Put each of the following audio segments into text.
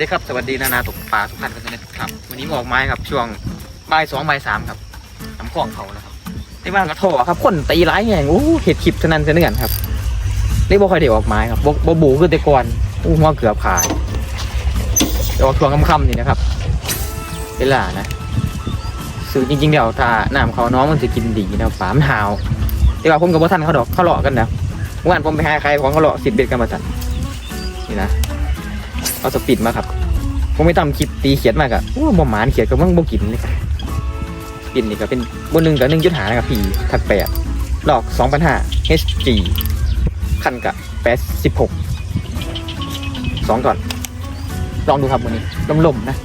วัสดีครับสวัสดีนานาตกปลาทุกท่านกันนะครับ วันนี้มาออกไม้ครับช่วงบ่ายสองบ่ายสามครับน้ำคลองเขานะครับในบ้านกระโถครับคนตีร้ายแห่งอู้เห็ดขิบเท่านั้นเท่านั้นครับเรียกว่าใครเดี๋ยวออกไม้ครับบบบูคือแต่ก่อนอู้หัวเกือบขายแต่ว่าช่วงค่ำๆนี่นะครับเวลานะสื่อจริงๆเดี๋ยวถ้าน้ำเขาน้องมันจะกินดีนะฝามหาวแต่ว่าผมกับพ่ท่านเขาดอกเขาหลอกกันนะเมื่อวานผมไปหาใครของเขาหลอกสิบเบ็ดกันมาสั่นนี่นะ เอาสปีดมาครับผมไม่ทำคลิปตีเขียดมากอะโอ้บ่หมานเขียดก็มั่งบ่กินเลยสปินนี่ก็เป็นบนหนึ่งกับหนึ่งยุทหานะครับพี่ถักแปดหลอกสองพันห้า HG คันกับแปดสิบหกสองก่อน ลองดูครับวันนี้ลมๆนะ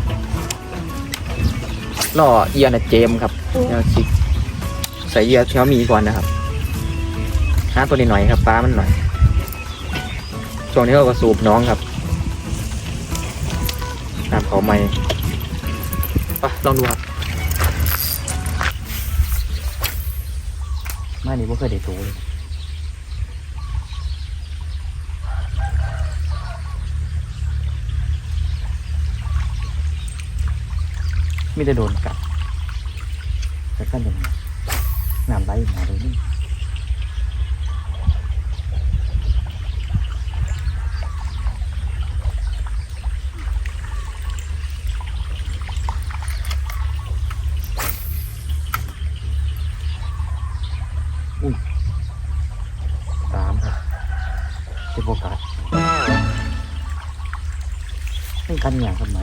ล่อเอียนะเจมครับแนวชิกใส่เอียเที่ยวมีก่อนนะครับหาตัวนี้หน่อยครับปลามันหน่อยช่วงนี้เราก็สูบน้องครับ น้ำเขาไม่ไปลองดูครับไม่นี่ว่าเคยได้ตัวเลยไมแต่ได้โดนกัดแต่ก็ยังน้ำไหลมาเลยนี่สามครับ เป็นกัสไม่กันอย่างกับไหน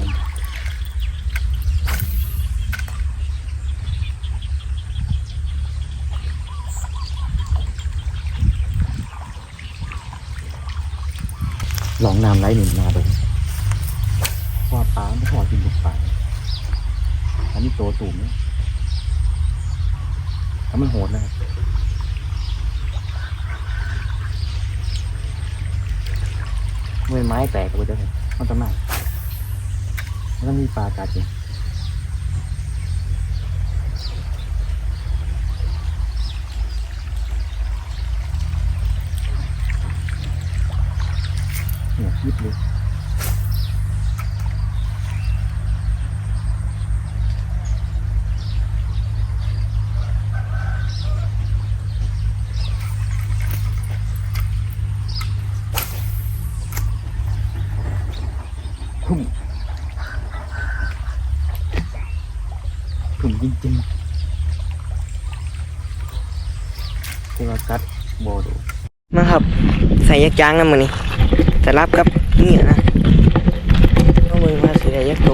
ลองน้ำไหลหนุนมาดูว่าปลาไม่พอกินทุกปลาอันนี้โตสูงเนี่ยถ้ามันโหดนะครับ ไมือไม้แตกไปเจ้าเลยมันจะมากมันต้องมีปลากัดจริงเนี่ยยิบเลยทุ่มทุ่ม จริงๆที่ว่ากัดโบดูมาครับ ใส่ยักษ์ยางนะมือนี้จะรับกับนี่นะต้องมือมาสีแดงยักษ์โต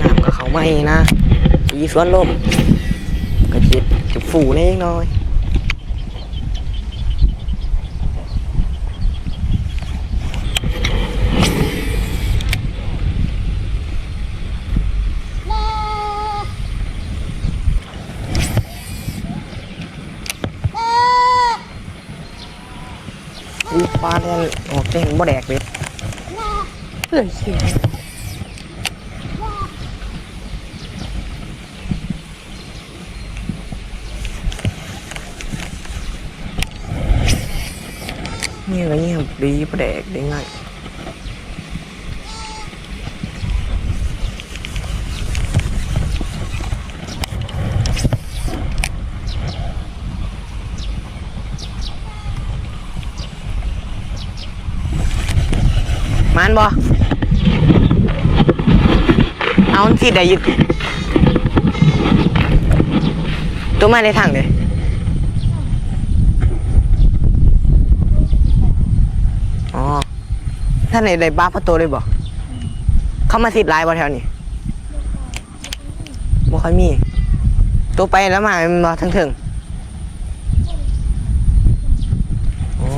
น้ำก็เขาไม่นะสีสวนลมกระจิตจะฝูเล็กน้อยปลาแด เห็นบ่แดกเลยเพื่อนเขียเงี้ยก็เงี้ยดีบ่แดกได้ไงาย มันบ่ เอาสิได้ยึดตัวมาในทางเลยอ๋อท่านไหนได้บ้าพระตูเลยบอกเขามาสิดลายบ่แถวนี้บ่ค่อยมี ตัวไปแล้วมาบ่ทั้งถึงอ๋อ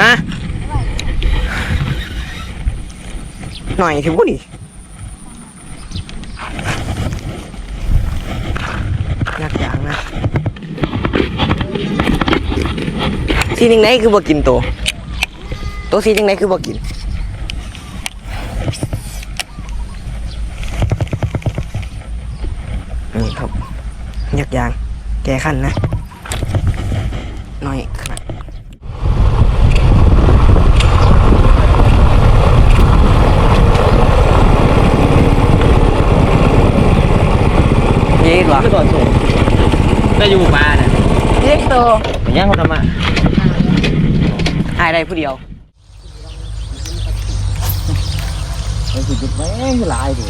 ม หน่อยถือว่าดิยากอย่างนะสีนึงไหนคือบ่กินตัวตัวสีนึงไหนคือบ่กินนี่ครับยากยาง แกขั้นนะหน่อยครับเย็ดวะ ไม่ก่อนส่งได้อยู่มาเนี่ย เย็ดโตเป็นยังคนทำมาหายได้ผู้เดียวเป็นสิจุดแม่งหลายดิ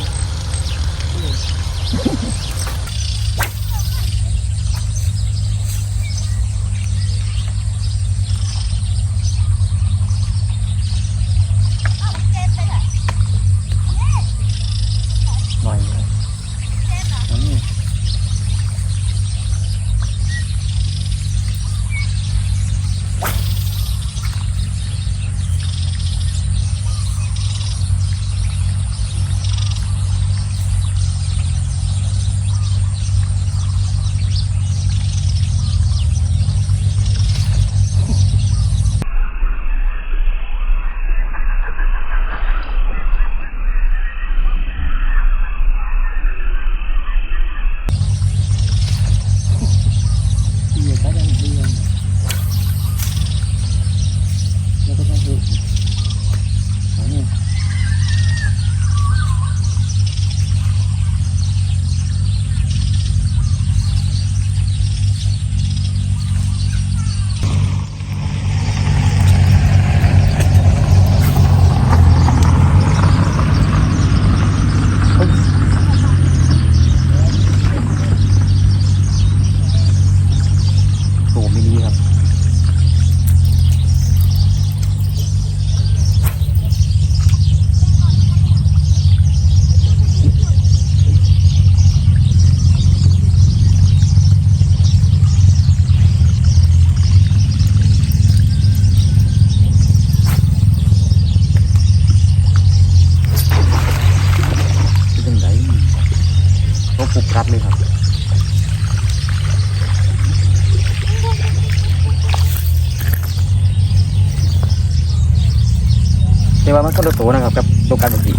แต่ว่ามันก็ลดโตนะครับกับตัวการปกติ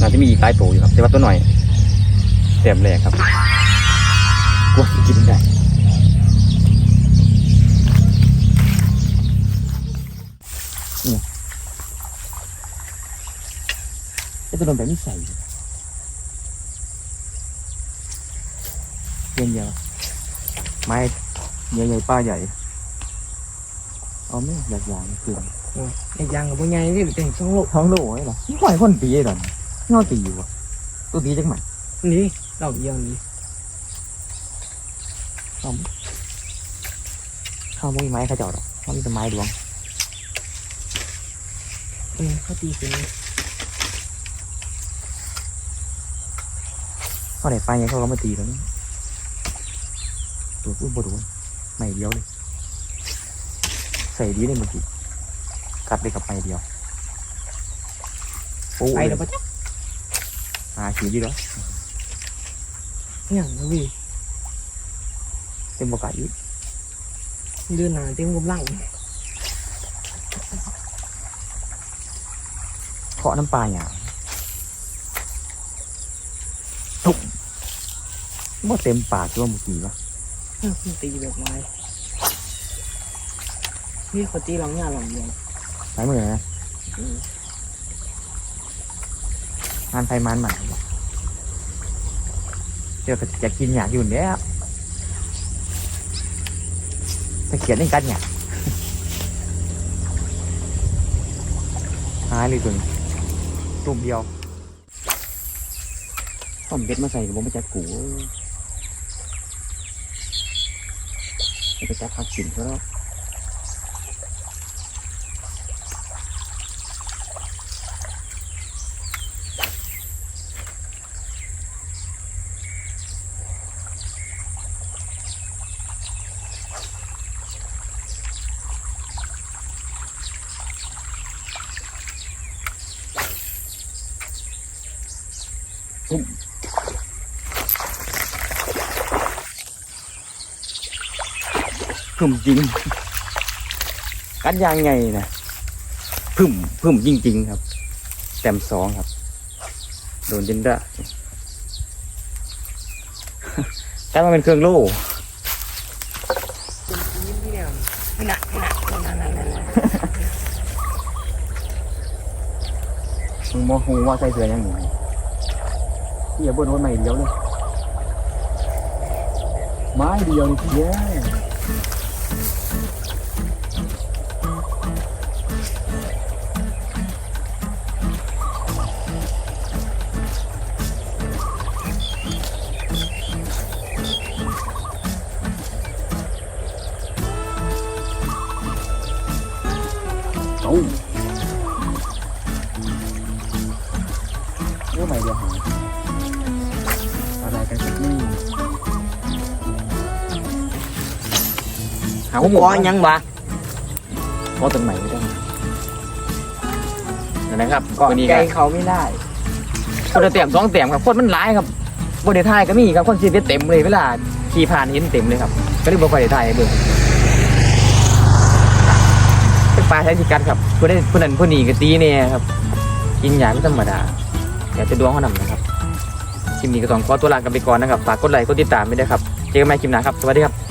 น่าจะมีอีกหลายโตอยู่ครับ แต่ว่าตัวหน่อยแต้มแรกครับกลัวสิกินได้ไอ้ตัวโดนแบบนี้ใส่เย็นเดียไม้ใหญ่ๆป้าใหญ่ เอาไม่อยากยางเกลือ ไอ้ยางกับพวกใหญ่ที่เป็นช่องโลกท้องโล่ไอ้เหรอนี่ปล่อยคนตีไอ้หรอเงาตีอยู่วะตัวตีจังไหนนี่ดอกเดียวนี้เขาไม่มีไม้เขาจาะหรอกเขามีแต่ไม้ดวงเออเขาตีขึ้นเขาไหนไปยังเขาก็มาตีแล้วนี่ตัวอุ้มบดวนไม่เดียวเลยใส่ดีเลยเมื่อกี้ กัดไปกับไม้เดียวโอ้ไปยแล้วปะจ๊ะหาขีดอยู่แล้วอย่างนะพี่เต็มบกาอีกเดินหนาเต็มกำลังเคาะน้ำปลาอย่างทุกบ่เต็มปากตัวเมื่อกี้วะมันตีแบบไม้พี่เขาตีหลังหน้าหลังเดียว ใช้มือนะมงานไฟมันหมาเจอก็จะกินอยากอยู่แล้วแต่เขียนในกันอยากหายเลยตัวนี้ตุ่มเดียวต้มเบ็ดมาใส่ผมไม่จัดกูไปจัดพักกินก็แล้ว พุ่มจริง กันยางไงนะพุ่มพุ่มจริง ๆ ครับ แต้มสองครับ โดนจินดะแต่มันเป็นเครื่องโล่หนักหนักหนักหนักหนักมึงโมโหว่าใส่เสื้อยังไงเหี้ยบนรถใหม่เดียวเลยไม้เดียวนี่เย้ ผมหมขอดยังวะเพราะต้นใหม่ไม่ได้นั่นนะครับเกาะวันนี้ใจก็เขาไม่ได้คนละเต็มสองเต็มครับคนมันหลายครับบริไทายก็มีครับคนซีเเต็มเลยเวลาขี่ผ่านเห็นเต็มเลยครับ ก็เลยบอกว่าได้ถ่ายให้เบิ่งเป็นปลาใช้สิกัดครับผู้ได้ผู้นั้นผู้นี้ก็ตีเนี่ยครับ กินยาไม่ธรรมดาอยากจะดวงเขานำนะครับคลิปนี้ก็ต้องขอตัวลากันไปก่อนนะครับฝากกดไลค์กดติดตามไปด้วยครับ เจอกันใหม่คลิปหน้าครับ สวัสดีครับ